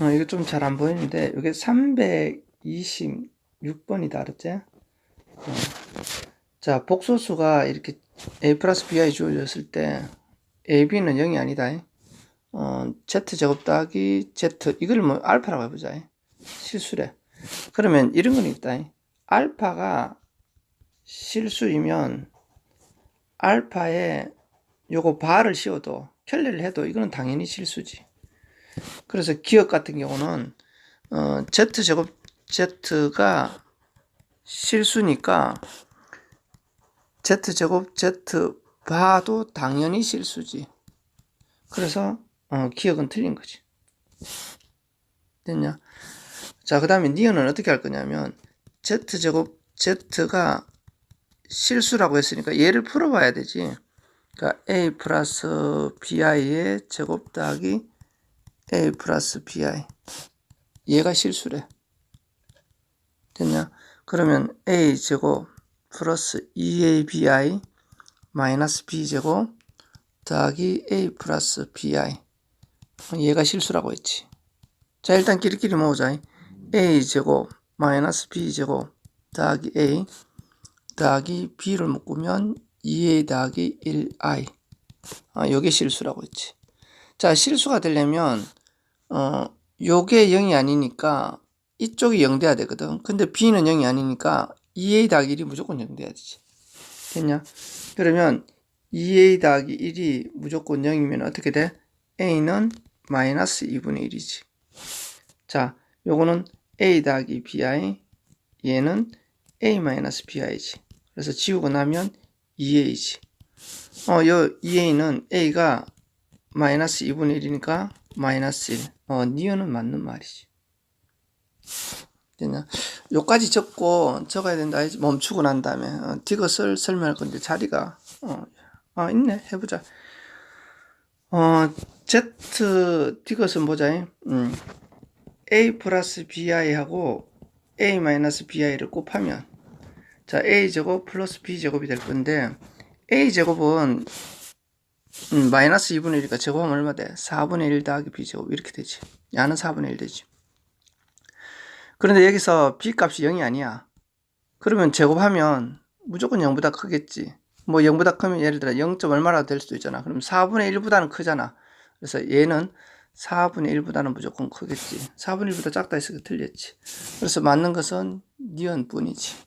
어, 이거 좀 잘 안 보이는데, 이게 326번이다, 알았지? 어. 자, 복소수가 이렇게 a 플러스 bi 주어졌을 때, ab는 0이 아니다. 어, z제곱 더하기 z, 이걸 뭐 알파라고 해보자. 실수래. 그러면 이런 건 있다. 알파가 실수이면, 알파에 요거 바를 씌워도, 켤레를 해도 이거는 당연히 실수지. 그래서 기억 같은 경우는 어, z 제곱 z가 실수니까 z 제곱 z 바도 당연히 실수지. 그래서 어, 기억은 틀린 거지. 됐냐? 자, 그 다음에 니은은 어떻게 할 거냐면 z 제곱 z가 실수라고 했으니까 얘를 풀어봐야 되지. 그러니까 a 플러스 bi의 제곱 더하기 a 플러스 bi 얘가 실수래. 됐냐? 그러면 a 제곱 플러스 2abi 마이너스 b 제곱 더하기 a 플러스 bi 얘가 실수라고 했지. 자 일단 끼리끼리 모으자. A 제곱 마이너스 b 제곱 더하기 a 더하기 b를 묶으면 2a 더하기 1i 아, 요게 실수라고 했지. 자 실수가 되려면 어, 요게 0이 아니니까 이쪽이 0 돼야 되거든. 근데 B는 0이 아니니까 2A 더하기 1이 무조건 0 돼야 되지. 됐냐? 그러면 2A 더하기 1이 무조건 0이면 어떻게 돼? A는 마이너스 2분의 1이지. 자, 요거는 A 더하기 BI, 얘는 A 마이너스 BI지. 그래서 지우고 나면 2A지. 어, 요 2A는 A가 마이너스 2분의 1이니까 마이너스 1. 어, 니은은 맞는 말이지. 됐냐? 요까지 적고 적어야 된다. 멈추고 난 다음에 어, 디귿을 설명할 건데 자리가 어, 아 있네. 해보자. 어, Z 디귿은 보자. 음, A 플러스 BI하고 A 마이너스 BI를 곱하면 자 A 제곱 플러스 B 제곱이 될 건데 A 제곱은 음, 마이너스 2분의 1이니까 제곱하면 얼마 돼? 4분의 1 더하기 b제곱 이렇게 되지. 야는 4분의 1 되지. 그런데 여기서 b 값이 0이 아니야. 그러면 제곱하면 무조건 0보다 크겠지. 뭐 0보다 크면 예를 들어 0. 얼마라도 될 수도 있잖아. 그럼 4분의 1보다는 크잖아. 그래서 얘는 4분의 1보다는 무조건 크겠지. 4분의 1보다 작다 했으니까 틀렸지. 그래서 맞는 것은 니은 뿐이지.